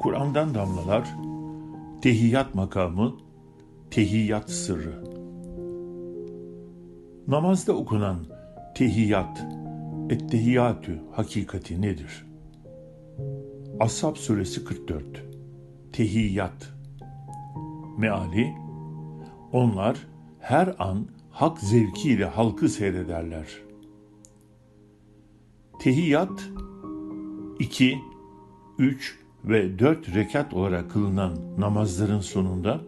Kur'an'dan damlalar, tehiyyat makamı, tehiyyat sırrı. Namazda okunan tehiyyat, ettehiyyatü hakikati nedir? Ashab suresi 44 Tehiyyat Meali Onlar her an hak zevkiyle halkı seyrederler. Tehiyyat 2, 3 ve 4 rekat olarak kılınan namazların sonunda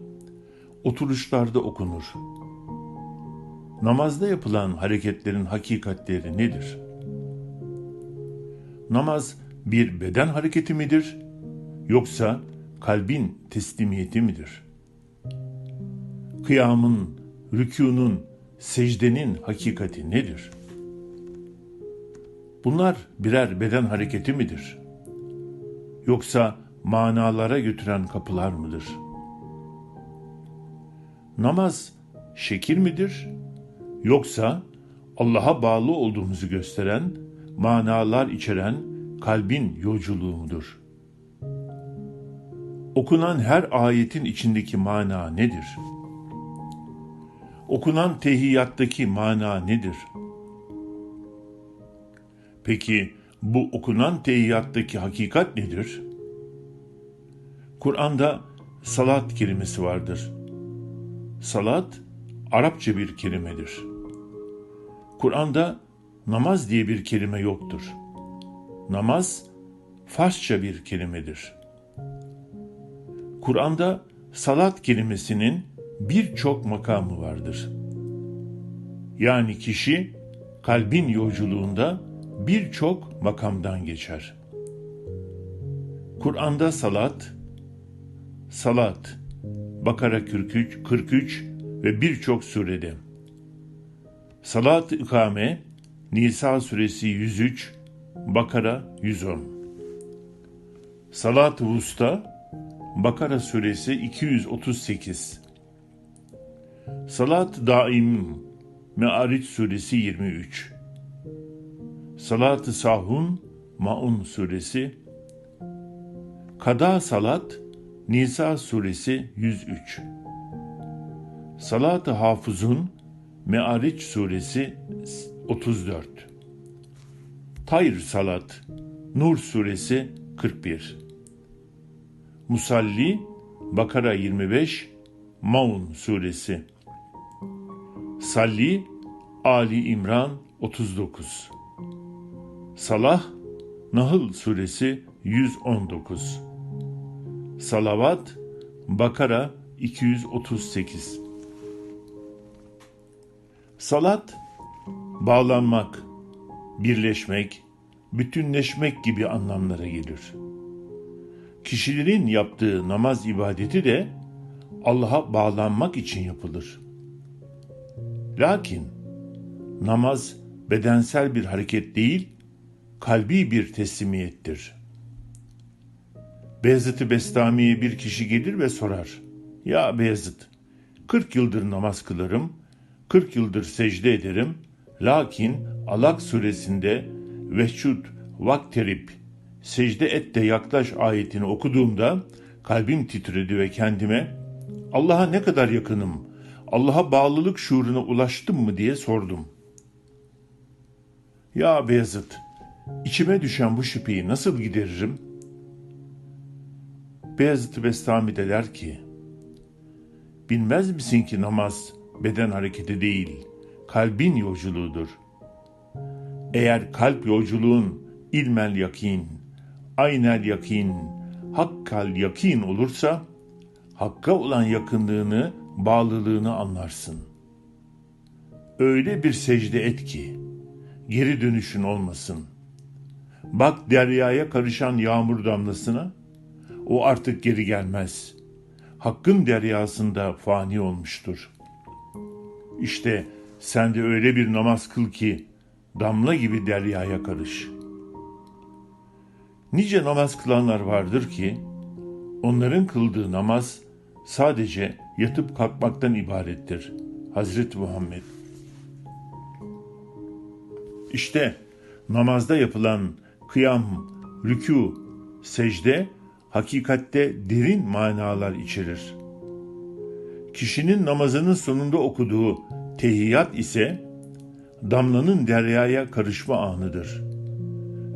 oturuşlarda okunur. Namazda yapılan hareketlerin hakikatleri nedir? Namaz bir beden hareketi midir yoksa kalbin teslimiyeti midir? Kıyamın, rükûnun, secdenin hakikati nedir? Bunlar birer beden hareketi midir? Yoksa manalara götüren kapılar mıdır? Namaz şekil midir? Yoksa Allah'a bağlı olduğumuzu gösteren, manalar içeren kalbin yolculuğu mudur? Okunan her ayetin içindeki mana nedir? Okunan tehiyyattaki mana nedir? Peki bu okunan tehiyyattaki hakikat nedir? Kur'an'da salat kelimesi vardır. Salat Arapça bir kelimedir. Kur'an'da namaz diye bir kelime yoktur. Namaz Farsça bir kelimedir. Kur'an'da salat kelimesinin birçok makamı vardır. Yani kişi kalbin yolculuğunda birçok makamdan geçer. Kur'an'da salat, salat, Bakara 43, 43 ve birçok surede. Salat-ı ikame, Nisa suresi 103, Bakara 110. Salat-ı vusta, Bakara suresi 238. Salat daim, Me'ariç suresi 23. Salat-ı sahun, Maun suresi. Kada salat, Nisa suresi 103. Salat-ı hafızun, Me'ariç suresi 34. Tayr salat, Nur suresi 41. Musalli, Bakara 25, Maun suresi. Salli, Ali İmran 39. Salah, Nahl suresi 119. Salavat, Bakara 238. Salat, bağlanmak, birleşmek, bütünleşmek gibi anlamlara gelir. Kişilerin yaptığı namaz ibadeti de Allah'a bağlanmak için yapılır. Lakin namaz bedensel bir hareket değil, kalbi bir teslimiyettir. Beyazıt-ı Bestami'ye bir kişi gelir ve sorar. Ya Beyazıt, 40 yıldır namaz kılarım, 40 yıldır secde ederim, lakin Alak suresinde Vehçud vakterip secde et de yaklaş ayetini okuduğumda kalbim titredi ve kendime Allah'a ne kadar yakınım, Allah'a bağlılık şuuruna ulaştım mı diye sordum. Ya Beyazıt, içime düşen bu şüpheyi nasıl gideririm? Beyazıt Bestami de der ki, Bilmez misin ki namaz beden hareketi değil, kalbin yolculuğudur. Eğer kalp yolculuğun ilmel yakin, aynel yakin, hakkal yakin olursa, hakka olan yakınlığını, bağlılığını anlarsın. Öyle bir secde et ki, geri dönüşün olmasın. Bak deryaya karışan yağmur damlasına, o artık geri gelmez. Hakkın deryasında fani olmuştur. İşte sen de öyle bir namaz kıl ki, damla gibi deryaya karış. Nice namaz kılanlar vardır ki, onların kıldığı namaz sadece yatıp kalkmaktan ibarettir. Hazreti Muhammed. İşte namazda yapılan kıyam, rükû, secde hakikatte derin manalar içerir. Kişinin namazının sonunda okuduğu tehiyyat ise damlanın deryaya karışma anıdır.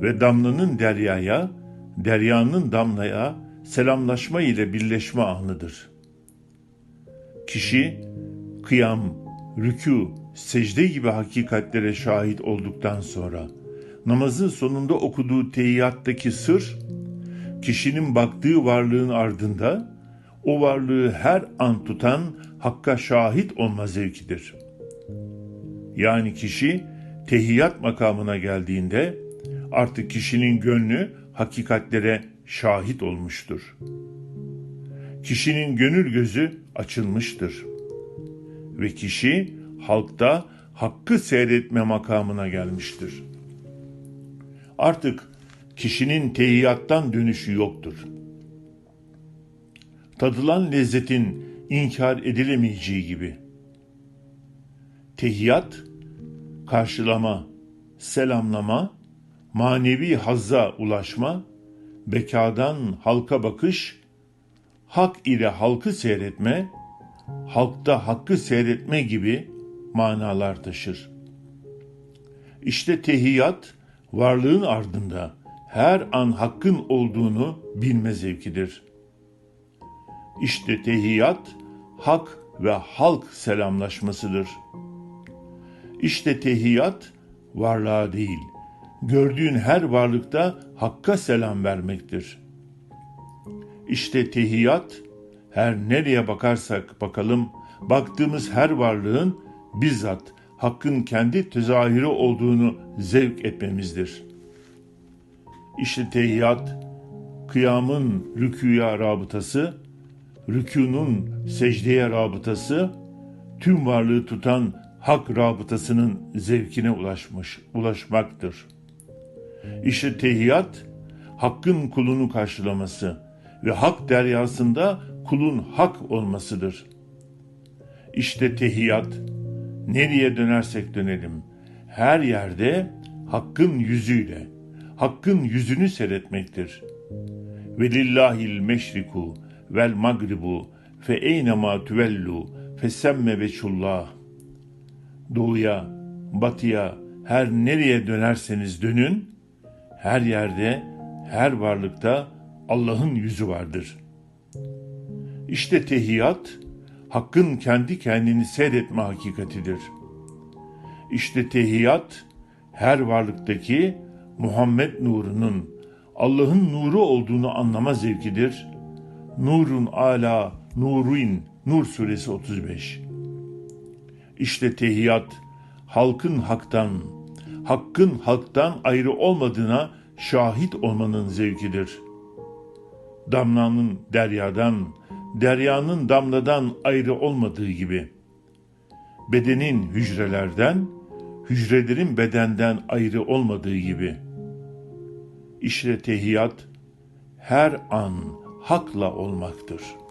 Ve damlanın deryaya, deryanın damlaya selamlaşma ile birleşme anıdır. Kişi kıyam, rükû, secde gibi hakikatlere şahit olduktan sonra namazın sonunda okuduğu teyyattaki sır, kişinin baktığı varlığın ardında o varlığı her an tutan hakka şahit olma zevkidir. Yani kişi tehiyyat makamına geldiğinde artık kişinin gönlü hakikatlere şahit olmuştur. Kişinin gönül gözü açılmıştır. Ve kişi halkta hakkı seyretme makamına gelmiştir. Artık kişinin tehiyyattan dönüşü yoktur. Tadılan lezzetin inkar edilemeyeceği gibi. Tehiyyat, karşılama, selamlama, manevi hazza ulaşma, bekadan halka bakış, hak ile halkı seyretme, halkta hakkı seyretme gibi manalar taşır. İşte tehiyyat, varlığın ardında her an hakkın olduğunu bilme zevkidir. İşte tehiyyat, hak ve halk selamlaşmasıdır. İşte tehiyyat, varlığa değil, gördüğün her varlıkta hakka selam vermektir. İşte tehiyyat, her nereye bakarsak bakalım, baktığımız her varlığın bizzat hakkın kendi tezahürü olduğunu zevk etmemizdir. İşte tehiyyat, kıyamın rüküya rabıtası, rükûnun secdeye rabıtası, tüm varlığı tutan hak rabıtasının zevkine ulaşmış, ulaşmaktır. İşte tehiyyat, hakkın kulunu karşılaması ve hak deryasında kulun hak olmasıdır. İşte tehiyyat, nereye dönersek dönelim, her yerde hakkın yüzüyle, hakkın yüzünü seyretmektir. Ve lillahil meşriku vel magribu fe eynema tüvellu fesemme veçullah. Doğuya, batıya, her nereye dönerseniz dönün, her yerde, her varlıkta Allah'ın yüzü vardır. İşte tehiyyat, hakkın kendi kendini seyretme hakikatidir. İşte tehiyyat, her varlıktaki Muhammed nurunun, Allah'ın nuru olduğunu anlama zevkidir. Nurun ala nurin, Nur suresi 35. İşte tehiyyat, halkın haktan, hakkın halktan ayrı olmadığına şahit olmanın zevkidir. Damlanın deryadan, deryanın damladan ayrı olmadığı gibi. Bedenin hücrelerden, hücrelerin bedenden ayrı olmadığı gibi. İşte tehiyyat her an hakla olmaktır.''